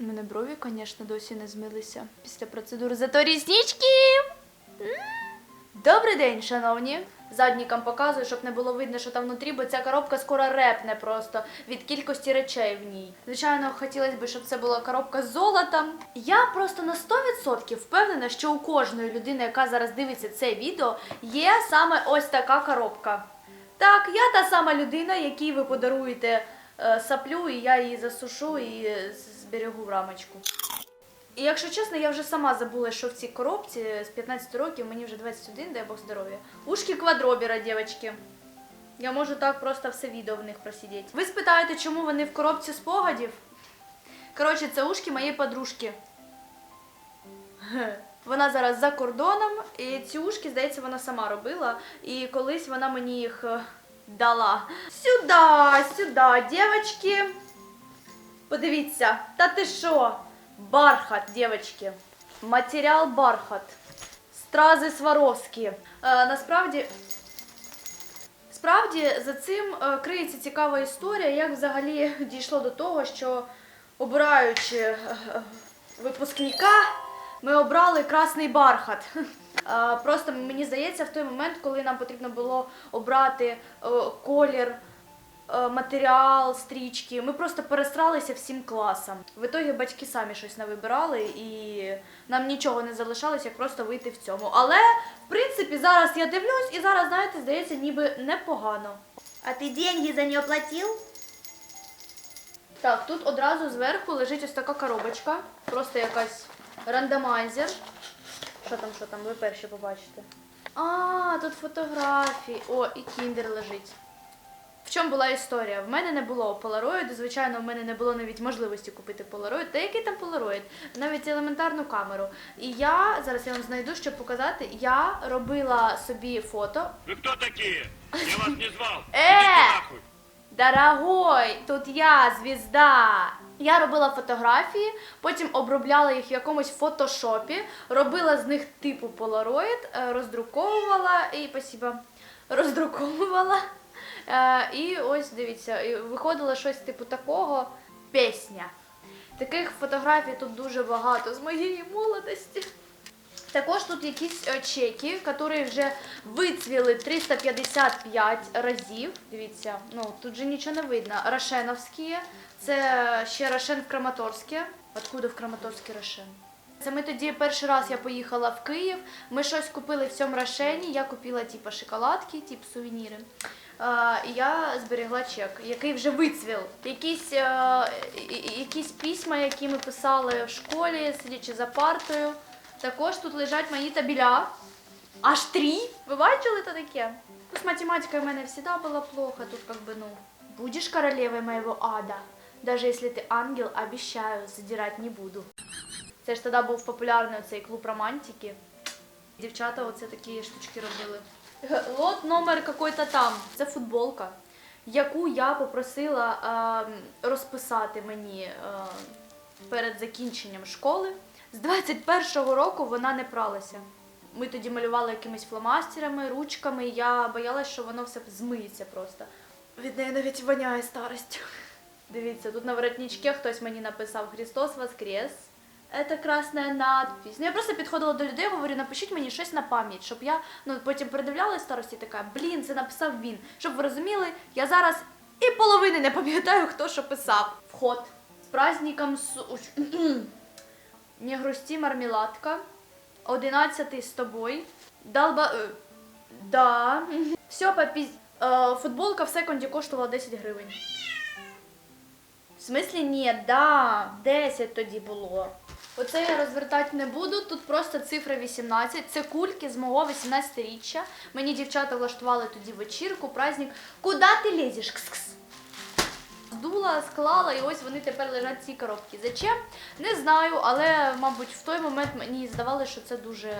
У мене брові, звісно, досі не змилися після процедури. Зато ріснички. Добрий день, шановні. Заднікам показую, щоб не було видно, що там внутрі, бо ця коробка скоро репне просто від кількості речей в ній. Звичайно, хотілося б, щоб це була коробка з золотом. Я просто на 100% впевнена, що у кожної людини, яка зараз дивиться це відео, є саме ось така коробка. Так, я та сама людина, якій ви подаруєте е, саплю, і я її засушу і зберегу в рамочку. І якщо чесно, я вже сама забула, що в цій коробці з 15 років мені вже 21, дай Бог здоров'я. Ушки квадробіра, дівчатки. Я можу так просто все відео в них просидіти. Ви спитаєте, чому вони в коробці спогадів? Коротше, це ушки моєї подружки. Вона зараз за кордоном, і ці ушки, здається, вона сама робила. І колись вона мені їх е, дала. Сюди, сюди, дівчатки. Подивіться, та ти що? Бархат, дівчатки. Матеріал бархат. Стрази Сваровські. Е, насправді. Справді за цим е, криється цікава історія, як взагалі дійшло до того, що обираючи е, е, випускника, ми обрали красний бархат. Е, Просто мені здається, в той момент, коли нам потрібно було обрати колір, матеріал, стрічки, ми просто перестралися всім класом. В ітогі батьки самі щось навибирали і нам нічого не залишалось, як просто вийти в цьому. Але, в принципі, зараз я дивлюсь і зараз, знаєте, здається, ніби непогано. А ты деньги за нее платил? Так, тут одразу зверху лежить ось така коробочка, просто якась рандомайзер. Що там, що там, ви перші побачите. А, тут фотографії. О, і кіндер лежить. В чому була історія? В мене не було полароїду, звичайно, в мене не було навіть можливості купити полароїд. Та який там полароїд? Навіть елементарну камеру. І я зараз я вам знайду, щоб показати. Я робила собі фото. Вы кто такие? Я вас не звал. Идите нахуй. Дорогой, тут я, звізда. Я робила фотографії, потім обробляла їх в якомусь фотошопі, робила з них типу полароїд, е, роздруковувала і спасибо, роздруковувала. Е, І ось дивіться, виходило щось типу такого пісня. Таких фотографій тут дуже багато з моєї молодості. Також тут якісь е, чеки, які вже вицвіли 355 разів. Дивіться, ну тут же нічого не видно. Рошеновські, це ще Рошен в Краматорське. Откуда в Краматорське Рошен? Це ми тоді перший раз я поїхала в Київ. Ми щось купили в цьому Рошені. Я купила типу шоколадки, типу сувеніри. Я зберегла чек, який вже вицвіл. Якісь, е, якісь письма, які ми писали в школі, сидячи за партою. Також тут лежать мої табіля. Аж три. Ви бачили то таке? З математикою в мене завжди було плохо. Тут как бы, ну, будеш королевой моего ада. Даже если ты ангел, обещаю, задирать не буду. Це ж тоді був популярний цей клуб романтики. Дівчата оце такі штучки робили. Лот номер какой-то там. Це футболка, яку я попросила е, розписати мені е, перед закінченням школи. З 21-го року вона не пралася. Ми тоді малювали якимись фломастерами, ручками, і я боялась, що воно все змиється просто. Від неї навіть воняє старостю. Дивіться, тут на воротничке хтось мені написав Христос Воскрес. Це красна надпись. Ну я просто підходила до людей, говорю, напишіть мені щось на пам'ять, щоб я ну потім передивлялась старості, така, блін, це написав він. Щоб ви розуміли, я зараз і половини не пам'ятаю, хто що писав. Вход. З праздником су... Не грусти, мармеладка. Одинадцятий з тобою. Долба... е, Да. Все, попіз... Е, футболка в секунді коштувала 10 гривень. Смислі ні, да, 10 тоді було. Оце я розвертати не буду. Тут просто цифра 18. Це кульки з мого 18-річчя. Мені дівчата влаштували тоді вечірку, праздник. Куди ти лізеш? Кс-кс. Здула, склала, і ось вони тепер лежать в цій коробці. Зачем? Не знаю, але, мабуть, в той момент мені здавалося, що це дуже.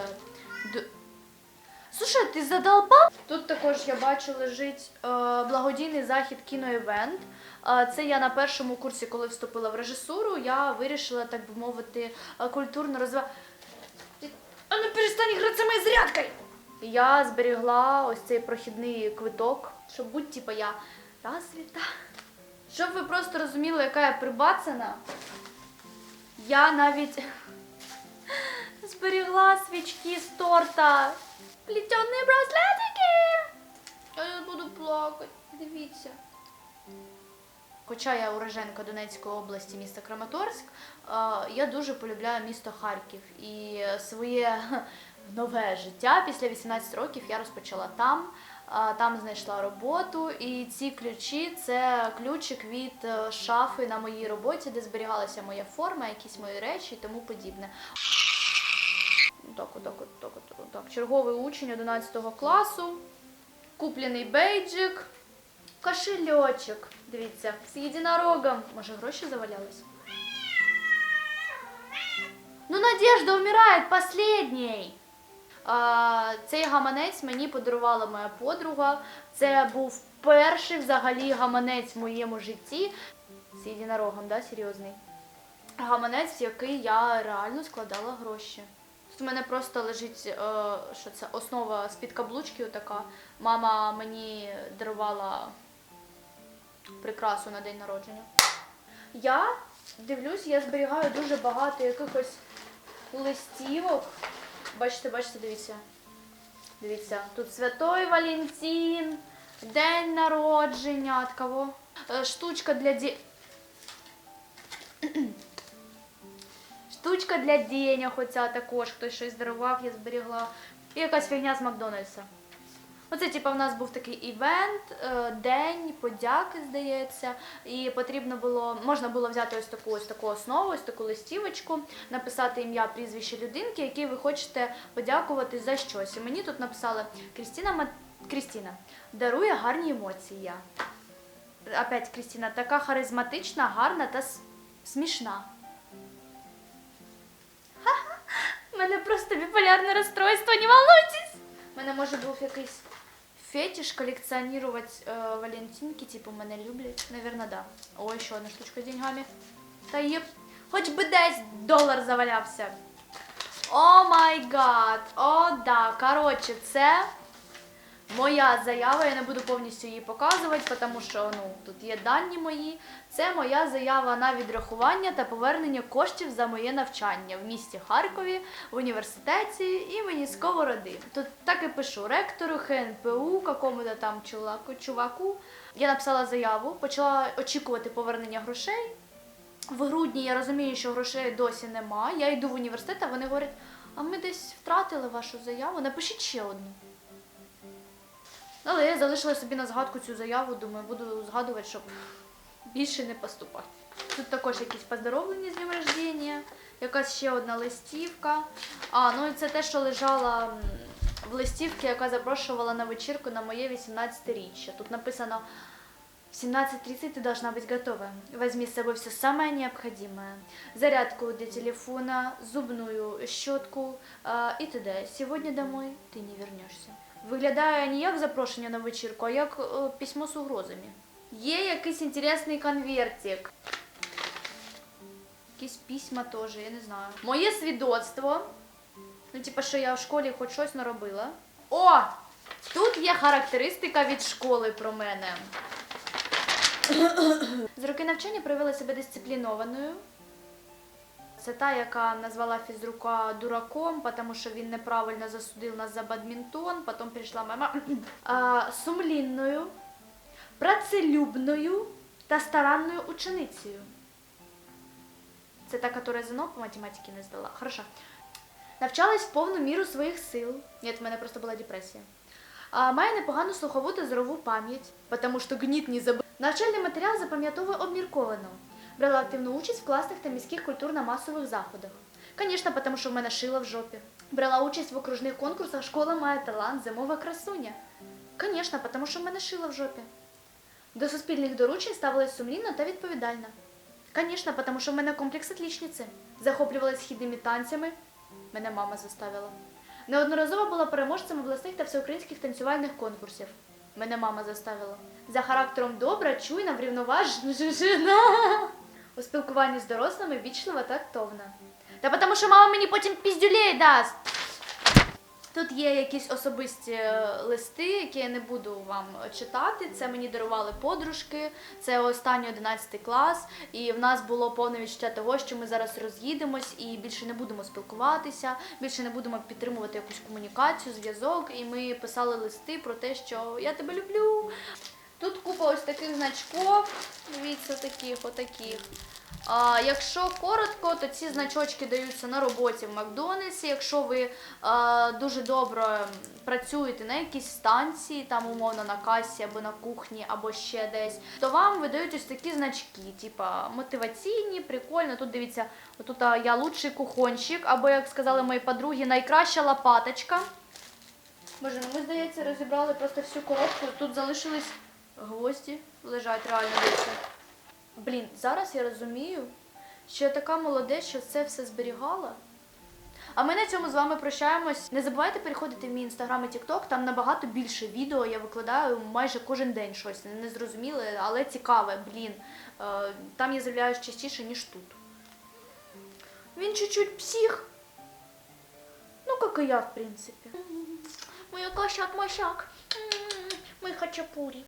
Слушай, ти задолбав? Тут також я бачу лежить е, благодійний захід кіноівент. Е, це я на першому курсі, коли вступила в режисуру, я вирішила, так би мовити, е, культурно розвивати. А ну перестань гратися моєю зарядкою! Я зберігла ось цей прохідний квиток, щоб будь типа я розвіта. Щоб ви просто розуміли, яка я прибацана. Я навіть зберігла свічки з торта. Плетені браслетики. Я буду плакати. Дивіться. Хоча я уроженка Донецької області, міста Краматорськ, я дуже полюбляю місто Харків. І своє нове життя після 18 років я розпочала там. Там знайшла роботу, і ці ключі це ключик від е, шафи на моїй роботі, де зберігалася моя форма, якісь мої речі і тому подібне. Так, отак. Черговий учень 11 класу, куплений бейджик, кошельочок. Дивіться, з єдинорогом. Може, гроші завалялись? Ну, Надежда вмирає последній. Цей гаманець мені подарувала моя подруга. Це був перший взагалі гаманець в моєму житті. З єдинорогом, да, серйозний. Гаманець, в який я реально складала гроші. Тут у мене просто лежить е, що це, основа з-під каблучки така. Мама мені дарувала прикрасу на день народження. Я дивлюсь, я зберігаю дуже багато якихось листівок. Бачите, бачите, дивіться. Дивіться, тут Святой Валентин, день народження от кого? Е, Штучка для ді... Штучка для денег, оця також хтось щось дарував, я зберігла. І якась фігня з Макдональдса. Оце, типу, в нас був такий івент, е, день подяки, здається, і потрібно було, можна було взяти ось таку ось таку основу, ось таку листівочку, написати ім'я, прізвище людинки, якій ви хочете подякувати за щось. І мені тут написали Крістіна Мат... Крістіна дарує гарні емоції. Я. Опять Крістіна, така харизматична, гарна та смішна. У мене просто біполярне розстройство, не волнуйтесь! У мене може був якийсь фетиш колекціонувати е, валентинки, типу мене люблять. Наверное, да. О, ще одна штучка з деньгами. Та є. Хоч би десь долар завалявся. О май гад! О, да. Коротше, це моя заява. Я не буду повністю її показувати, тому що ну, тут є дані мої. Це моя заява на відрахування та повернення коштів за моє навчання в місті Харкові, в університеті імені Сковороди. Тут так і пишу ректору ХНПУ, какому-то там чуваку, чуваку. Я написала заяву, почала очікувати повернення грошей. В грудні я розумію, що грошей досі нема. Я йду в університет, а вони говорять, а ми десь втратили вашу заяву, напишіть ще одну. Але я залишила собі на згадку цю заяву, думаю, буду згадувати, щоб більше не поступати. Тут також якісь поздоровлення з днем рождения, якась ще одна листівка. А, ну і це те, що лежала м, в листівці, яка запрошувала на вечірку на моє 18-річчя. Тут написано в 17.30 ты должна быть готова. Возьми с собой все самое необходимое. Зарядку для телефона, зубную щетку э, і т.д. Сегодня домой ти не вернешся. Виглядає не як запрошення на вечірку, а як е, письмо з угрозами. Є якийсь інтересний конвертик. Якісь письма теж, я не знаю. Моє свідоцтво. Ну, типа, що я в школі хоч щось наробила. О! Тут є характеристика від школи про мене. З роки навчання проявила себе дисциплінованою. Це та, яка назвала фізрука дураком, тому що він неправильно засудив нас за бадмінтон. Потім прийшла мама а, сумлінною, працелюбною та старанною ученицею. Це та, яка ЗНО по математиці не здала. Хорошо. Навчалась в повну міру своїх сил. Ні, в мене просто була депресія. А, має непогану слухову та здорову пам'ять, тому що гніт не забив. Навчальний матеріал запам'ятовує обмірковано. Брала активну участь в класних та міських культурно-масових заходах. Звісно, тому що в мене шила в жопі. Брала участь в окружних конкурсах Школа має талант, зимова красуня. Звісно, тому що в мене шила в жопі. До суспільних доручень ставилась сумлінно та відповідально. Звісно, тому що в мене комплекс отлічниці. Захоплювалась східними танцями. Мене мама заставила. Неодноразово була переможцем обласних та всеукраїнських танцювальних конкурсів. Мене мама заставила. За характером добра, чуйна, врівноважена. У спілкуванні з дорослими вічлива та актовна. Та тому що мама мені потім піздюлей дасть. Тут є якісь особисті е, листи, які я не буду вам читати. Це мені дарували подружки. Це останній 11 клас, і в нас було повне відчуття того, що ми зараз роз'їдемось і більше не будемо спілкуватися, більше не будемо підтримувати якусь комунікацію, зв'язок. І ми писали листи про те, що я тебе люблю. Тут купа ось таких значків. Дивіться, таких, отаких. А, якщо коротко, то ці значочки даються на роботі в Макдональдсі. Якщо ви а, дуже добре працюєте на якійсь станції, там умовно на касі або на кухні, або ще десь, то вам видають ось такі значки, типа мотиваційні, прикольно. Тут дивіться, отут я лучший кухонщик, або як сказали мої подруги, найкраща лопаточка. Боже, ну ми, здається, розібрали просто всю коробку. Тут залишились гвозді, лежать реально дивіться. Блін, зараз я розумію, що я така молодець, що це все зберігала. А ми на цьому з вами прощаємось. Не забувайте переходити в мій інстаграм і тікток, там набагато більше відео. Я викладаю майже кожен день щось незрозуміле, але цікаве, блін. Е, Там я з'являюсь частіше, ніж тут. Він чуть-чуть псих. Ну, як і я, в принципі. Моя кошак-мошак. Мой хачапурі.